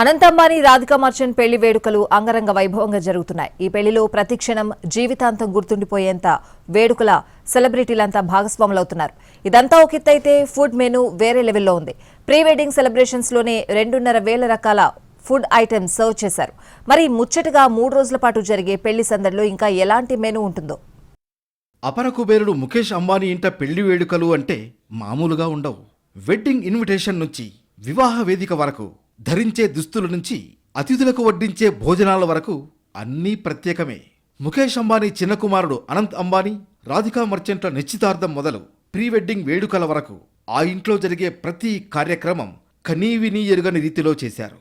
Anant Ambani Radhika merchant పెళ్ళి వేడుకలు అంగరంగ వైభవంగా జరుగుతున్నాయి. ఈ పెళ్ళిలో ప్రతిక్షణం జీవితాంతం గుర్తుండిపోయేంత వేడుకల సెలబ్రిటీలంతా భాగస్వాములవుతున్నారు. ఇదంతా ఒక అయితే ఫుడ్ మెనూ వేరే లెవెల్లో ఉంది. ప్రీ వెడ్డింగ్ సెలబ్రేషన్స్లోనే రెండున్నర వేల రకాల ఫుడ్ ఐటమ్స్ సర్వ్ చేశారు. మరి ముచ్చటగా మూడు రోజుల పాటు జరిగే పెళ్ళి సందడిలో ఇంకా ఎలాంటి మెనూ ఉంటుందో? అపర కుబేరుడు ముఖేష్ అంబానీ ఇంట పెళ్ళి వేడుకలు అంటే మామూలుగా ఉండవు. వెడ్డింగ్ ఇన్విటేషన్ నుంచి వివాహ వేదిక వరకు ధరించే దుస్తుల నుంచి అతిథులకు వడ్డించే భోజనాల వరకు అన్నీ ప్రత్యేకమే. ముఖేష్ అంబానీ చిన్న కుమారుడు అనంత్ అంబానీ రాధికా మర్చెంట్ల నిశ్చితార్థం మొదలు ప్రీ వెడ్డింగ్ వేడుకల వరకు ఆ ఇంట్లో జరిగే ప్రతి కార్యక్రమం కనీవినీ ఎరుగని రీతిలో చేశారు.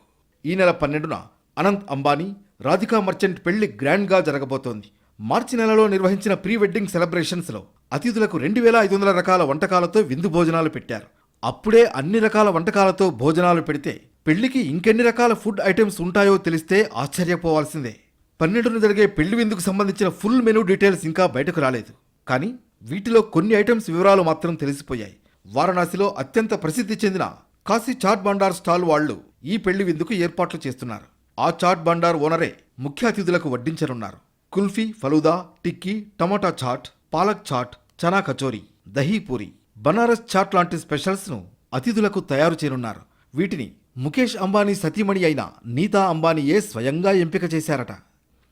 ఈ నెల పన్నెండున అనంత్ అంబానీ రాధికా మర్చెంట్ పెళ్ళి గ్రాండ్గా జరగబోతోంది. మార్చి నెలలో నిర్వహించిన ప్రీ వెడ్డింగ్ సెలబ్రేషన్స్లో అతిథులకు రెండు వేల ఐదు వందల రకాల వంటకాలతో విందు భోజనాలు పెట్టారు. అప్పుడే అన్ని రకాల వంటకాలతో భోజనాలు పెడితే పెళ్ళికి ఇంకెన్ని రకాల ఫుడ్ ఐటమ్స్ ఉంటాయో తెలిస్తే ఆశ్చర్యపోవాల్సిందే. పన్నెండున జరిగే పెళ్ళి విందుకు సంబంధించిన ఫుల్ మెనూ డీటెయిల్స్ ఇంకా బయటకు రాలేదు. కానీ వీటిలో కొన్ని ఐటమ్స్ వివరాలు మాత్రం తెలిసిపోయాయి. వారణాసిలో అత్యంత ప్రసిద్ధి చెందిన కాశీ చాట్ బండార్ స్టాల్ వాళ్ళు ఈ పెళ్ళి విందుకు ఏర్పాట్లు చేస్తున్నారు. ఆ చాట్ బండార్ ఓనరే ముఖ్య అతిథులకు వడ్డించనున్నారు. కుల్ఫీ ఫలూదా టిక్కీ టమాటా చాట్ పాలక్ చాట్ చనా కచోరీ దహీ పూరి బనారస్ చాట్ లాంటి స్పెషల్స్ను అతిథులకు తయారు చేయనున్నారు. వీటిని ముఖేష్ అంబానీ సతీమణి అయిన నీతా అంబానీయే స్వయంగా ఎంపిక చేశారట.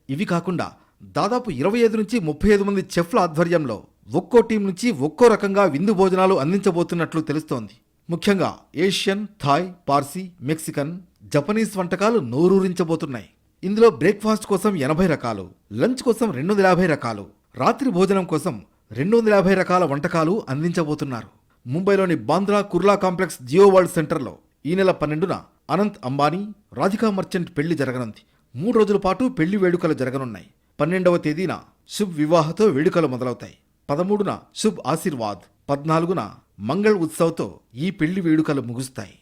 ఇవి కాకుండా దాదాపు ఇరవై ఐదు నుంచి ముప్పై ఐదు మంది చెఫ్ల ఆధ్వర్యంలో ఒక్కో టీం నుంచి ఒక్కో రకంగా విందు భోజనాలు అందించబోతున్నట్లు తెలుస్తోంది. ముఖ్యంగా Asian Thai Parsi Mexican Japanese వంటకాలు నోరూరించబోతున్నాయి. ఇందులో బ్రేక్ఫాస్ట్ కోసం ఎనభై రకాలు లంచ్ కోసం రెండు వందల యాభై రకాలు రాత్రి భోజనం కోసం రెండు వందల యాభై రకాల వంటకాలు అందించబోతున్నారు. ముంబైలోని బాంద్రా కుర్లా కాంప్లెక్స్ జియో వరల్డ్ సెంటర్లో ఈ నెల పన్నెండున అనంత్ అంబానీ రాధికా మర్చెంట్ పెళ్ళి జరగనుంది. మూడు రోజుల పాటు పెళ్ళి వేడుకలు జరగనున్నాయి. పన్నెండవ తేదీన శుభ్ వివాహతో వేడుకలు మొదలవుతాయి. పదమూడున శుభ్ ఆశీర్వాద్ పద్నాలుగున మంగళ్ ఉత్సవ్తో ఈ పెళ్ళి వేడుకలు ముగుస్తాయి.